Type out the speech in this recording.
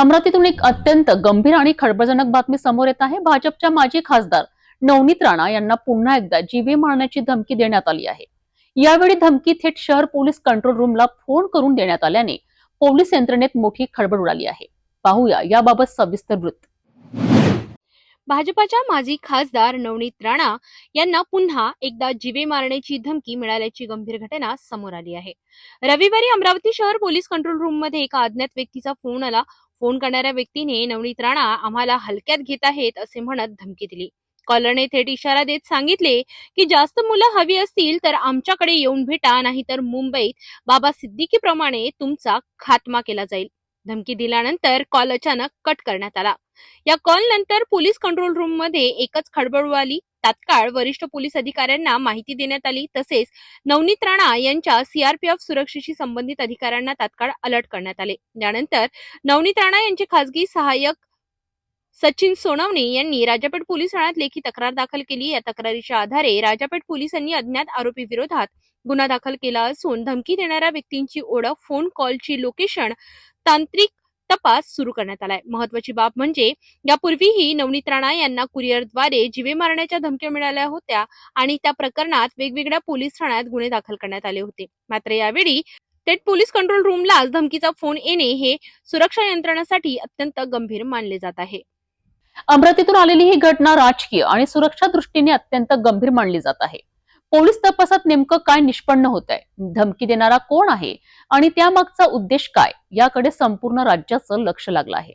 अमरावतीतून एक अत्यंत गंभीर आणि खळबळजनक बातमी समोर येत आहे. भाजपच्या माजी खासदार नवनीत राणा यांना पुन्हा एकदा जीवे मारण्याची धमकी देण्यात आली आहे. यावेळी धमकी थेट शहर पोलीस कंट्रोल रूमला फोन करून देण्यात आल्याने पोलीस यंत्रणेत मोठी खळबळ उडाली आहे. पाहूया याबाबत सविस्तर वृत्त. भाजपाच्या माजी खासदार नवनीत राणा यांना पुन्हा एकदा जीवे मारण्याची धमकी मिळाल्याची गंभीर घटना समोर आली आहे. रविवारी अमरावती शहर पोलीस कंट्रोल रूममध्ये एका अज्ञात व्यक्तीचा फोन आला. फोन करणाऱ्या व्यक्तीने नवनीत राणा आम्हाला हलक्यात घेत आहेत असे म्हणत धमकी दिली. कॉलरने थेट इशारा देत सांगितले की जास्त मुलं हवी असतील तर आमच्याकडे येऊन भेटा नाहीतर मुंबईत बाबा सिद्दीकी प्रमाणे तुमचा खात्मा केला जाईल. धमकी दिल्यानंतर कॉल अचानक कट करण्यात आला. या कॉल नंतर पोलीस कंट्रोल रूममध्ये एकच खडबड उडाली. तात्काळ वरिष्ठ पोलीस अधिकाऱ्यांना माहिती देण्यात आली. तसेच नवनीत राणा यांच्या सीआरपीएफ सुरक्षेशी संबंधित अधिकाऱ्यांना तात्काळ अलर्ट करण्यात आले. त्यानंतर नवनीत राणा यांचे खासगी सहाय्यक सचिन सोनवणे यांनी राजापेठ पोलीस ठाण्यात लेखी तक्रार दाखल केली. या तक्रारीच्या आधारे राजापेठ पोलिसांनी अज्ञात आरोपी विरोधात गुन्हा दाखल केला असून धमकी देणाऱ्या व्यक्तींची ओळख फोन कॉलची लोकेशन तांत्रिक तपास सुरू करण्यात आलाय. महत्वाची बाब म्हणजे यापूर्वीही नवनीत राणा यांना कुरिअरद्वारे जीवे मारण्याच्या धमक्या मिळाल्या होत्या आणि त्या प्रकरणात वेगवेगळ्या पोलीस ठाण्यात गुन्हे दाखल करण्यात आले होते. मात्र यावेळी थेट पोलीस कंट्रोल रूमलाच धमकीचा फोन येणे हे सुरक्षा यंत्रणासाठी अत्यंत गंभीर मानले जात आहे. अमरावतीतून आलेली ही घटना राजकीय आणि सुरक्षा दृष्टीने अत्यंत गंभीर मानली जात आहे. पोलीस तपासात नेमकं काय निष्पन्न होत आहे धमकी देणारा कोण आहे? आणि त्यामागचा उद्देश काय? याकडे संपूर्ण राज्याचं लक्ष लागलं आहे.